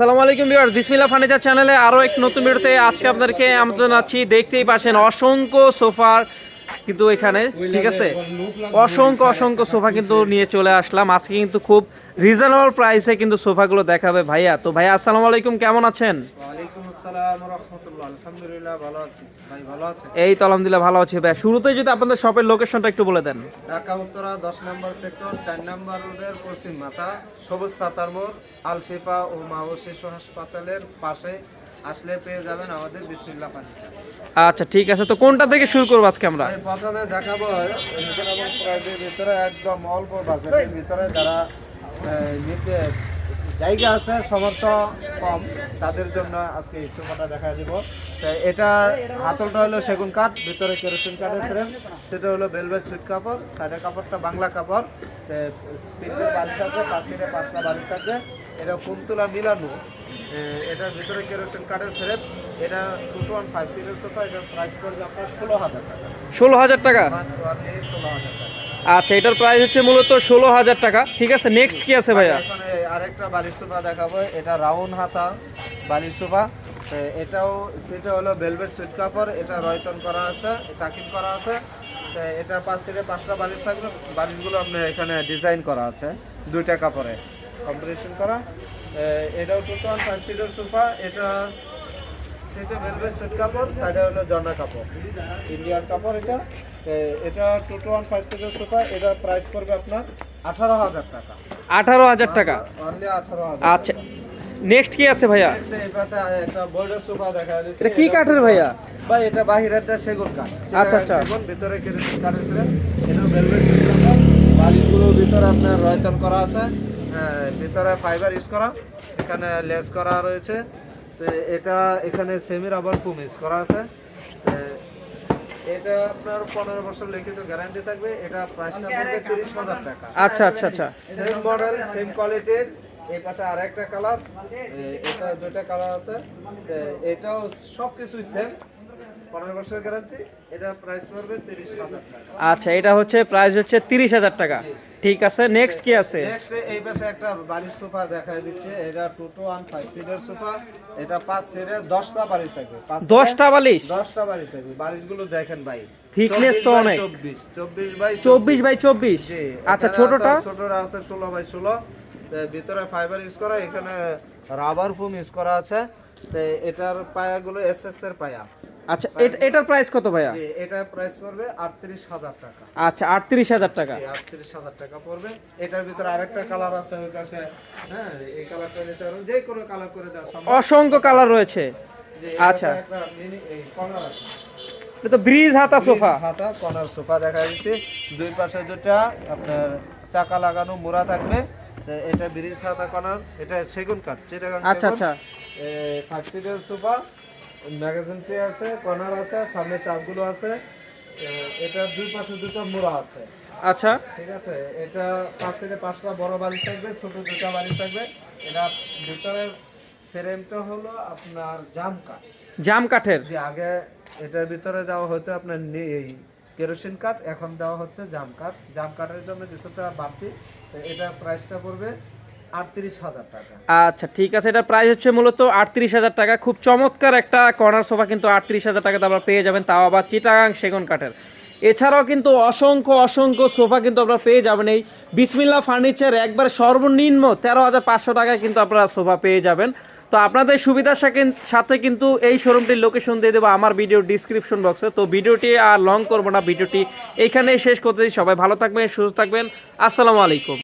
আসসালামু আলাইকুম ভিউয়ার্স বিসমিল্লা ফার্নিচার চ্যানেলে আরও এক নতুন ভিডিওতে আজকে আপনাদেরকে আমন্ত্রণ জানাচ্ছি। দেখতেই পাচ্ছেন অসংখ্য সোফার কিন্তু এখানে ঠিক আছে? অসংখ্য অসংখ্য সোফা কিন্তু নিয়ে চলে আসলাম। আজকে কিন্তু খুব রিজনেবল প্রাইসে কিন্তু সোফাগুলো দেখাবে ভাইয়া। তো ভাইয়া আসসালামু আলাইকুম কেমন আছেন? এই তো আলহামদুলিল্লাহ ভালো আছে ভাইয়া। শুরুতেই যদি আপনাদের শপের লোকেশনটা একটু বলে দেন। ঢাকা উত্তরা দশ নম্বর সেক্টর চার নম্বর রোডের পশ্চিম মাথা সবুজ সাতার মোড় আলশিফা ও মাও শিশু হাসপাতালের পাশে আসলে পেয়ে যাবেন আমাদের বিসমিল্লাহ ফার্নিচার আচ্ছা ঠিক আছে। তো কোনটা থেকে শুরু করব আজকে আমরা? আমি প্রথমে দেখাবো রিজনেবল প্রাইসের ভিতরে একদম অল্প বাজেটের ভিতরে যারা আহ, নিতে জায়গা আছে সমর্থ কম তাদের জন্য আজকে এই সোফাটা দেখা দিব। তো এটা হাতলটা হলো সেগুন কাঠ ভিতরে কেরোসিন কাঠের ফ্রেম সেটা হলো বেলভেট সুইট কাপড় সাইডের কাপড়টা বাংলা কাপড়। তো পিঠের বালিশ আছে পাশিরে পাঁচটা বালিশ থাকবে। এটা কুমতুলা মিলানো। এটার ভিতরে কেরোসিন কাঠের ফ্রেম। এটা টু টু ওয়ান ফাইভ সিটের সোফা এটার প্রাইস পড়বে আপনার ষোলো হাজার টাকা। ষোলো হাজার টাকা? ষোলো হাজার টাকা। আচ্ছা এটার প্রাইস হচ্ছে মূলত ষোলো হাজার টাকা। ঠিক আছে নেক্সট কি আছে ভাইয়া? আরেকটা বালিশ সোফা দেখাবো এটা রাউন্ড হাতা বালিশ সোফা এটাও সেটা হলো ভেলভেট সুইট কাপড় এটা রয়তন করা আছে টাকিং করা আছে। তো এটা পাঁচ সিটে পাঁচটা বালিশ থাকবে বালিশগুলো আপনি এখানে ডিজাইন করা আছে দুইটা কাপড়ে। কম্বিনেশন করা। এটাও টু টন ফাইভ সিটের সোফা এটা সেটা ভেলভেট সুইট কাপড় সাইডে হলো জর্না কাপড় ইন্ডিয়ান কাপড় এটা। এটা টু টু ওয়ান ফাইভ সিটের সোফা এটার প্রাইস পড়বে আপনার আঠারো হাজার টাকা। আঠারো হাজার টাকা। অনলি আঠারো হাজার আচ্ছা নেক্সট কি আছে ভাইয়া? Next পাশে একটা বর্ডার সোফা দেখা যাচ্ছে। এটা কি কাঠের ভাইয়া? ভাই এটা বাহিরেরটা সেগুন কাঠ। আচ্ছা, আচ্ছা। সেগুন ভিতরে কাঠের এটা ভেলভেট বালিশগুলো ভিতরে আপনার রয়তন করা আছে। হ্যাঁ, ভিতরে ফাইবার ইউজ করা। এখানে লেস করা রয়েছে। তো এটা এখানে সেমি রাবার ফুম ইউজ করা আছে। এটা আপনার পনেরো বছর লিখিত গ্যারান্টি থাকবে। এটা প্রাইসটা তিরিশ হাজার টাকা। আচ্ছা আচ্ছা আচ্ছা। সেম মডেল সেম কোয়ালিটির এই পাশে আরেকটা কালার এটা দুইটা কালার আছে। এটাও সব কিছুই সেম আচ্ছা এটা হচ্ছে প্রাইস হচ্ছে তিরিশ হাজার টাকা। ঠিক আছে নেক্সট কি আছে? নেক্সট এই পাশে একটা বালিশ সোফা দেখা দিচ্ছে। এটা টু টু ওয়ান ফাইভ সিটের সোফা। এটা পাঁচ সিটে দশটা বালিশ থাকবে। দশটা বালিশ? দশটা বালিশ থাকবে। বালিশগুলো দেখেন ভাই। তো অনেক। চব্বিশ। চব্বিশ বাই চব্বিশ বাই চব্বিশ। আচ্ছা ছোটটা? ছোটটা আছে ষোলো বাই ষোলো। ভিতরে ফাইবার ইউজ করা এখানে রাবার ফোম ইউজ করা আছে। তো এটার পায়াগুলো এস এস এর পায়া। আচ্ছা এটার প্রাইস কত ভাইয়া? এটার প্রাইস পড়বে আটত্রিশ হাজার টাকা। আচ্ছা আটত্রিশ হাজার টাকা। আটত্রিশ হাজার টাকা পড়বে। এটার ভিতরে আরেকটা কালার আছে ওই পাশে। হ্যাঁ এই কালারটা নিতে পারবেন। যে কোনো কালার করে দেওয়া সম্ভব। অসংখ্য কালার রয়েছে। আচ্ছা। একটা মিনি এই কর্নার আছে। এটা তো ব্রিজ হাতা সোফা। হাতা কর্নার সোফা দেখা যাচ্ছে দুই পাশে দুটা আপনার চাকা লাগানো মোড়া থাকবে। এটা ব্রিজ হাতা কর্নার এটা সেগুন কাঠ চিটাগাং আচ্ছা আচ্ছা। ফাইভ সিটের সোফা ম্যাগাজিন ট্রে আছে কর্নার আছে সামনে চাপগুলো আছে। এ, এটার দুই পাশে দুটো মোড়া আছে। আচ্ছা। ঠিক আছে? এটা পাঁচ সিটে পাঁচটা বড় বালিশ থাকবে ছোট দুটা বালিশ থাকবে। এটা ভিতরের ফ্রেমটা হলো আপনার জাম কাঠ। জাম কাঠের। যে আগে এটার ভিতরে দেওয়া হতো আপনার এই কেরোসিন কাঠ, এখন দেওয়া হচ্ছে জাম কাঠ। জাম কাঠের জন্য কিছুটা বাড়তি, এটা প্রাইসটা পড়বে টাকা। আচ্ছা ঠিক আছে, এটা প্রাইস হচ্ছে মূলত আটত্রিশ হাজার টাকা। খুব চমৎকার একটা কর্নার সোফা কিন্তু আটত্রিশ হাজার টাকাতে আপনারা পেয়ে যাবেন, তাও আবার চিটাগাং সেগুন কাঠের। এছাড়াও কিন্তু অসংখ্য অসংখ্য সোফা কিন্তু আপনারা পেয়ে যাবেন। এই বিসমিল্লা ফার্নিচার একবার সর্বনিম্ন তেরো হাজার পাঁচশো টাকায় কিন্তু আপনারা সোফা পেয়ে যাবেন। তো আপনাদের সুবিধার সাথে- সাথে কিন্তু এই শোরুমটির লোকেশন দিয়ে দেবো আমার ভিডিও ডিসক্রিপশন বক্সে তো ভিডিওটি আর লং করব না, ভিডিওটি এখানেই শেষ করতে সবাই ভালো থাকবেন, সুস্থ থাকবেন। আসসালামু আলাইকুম।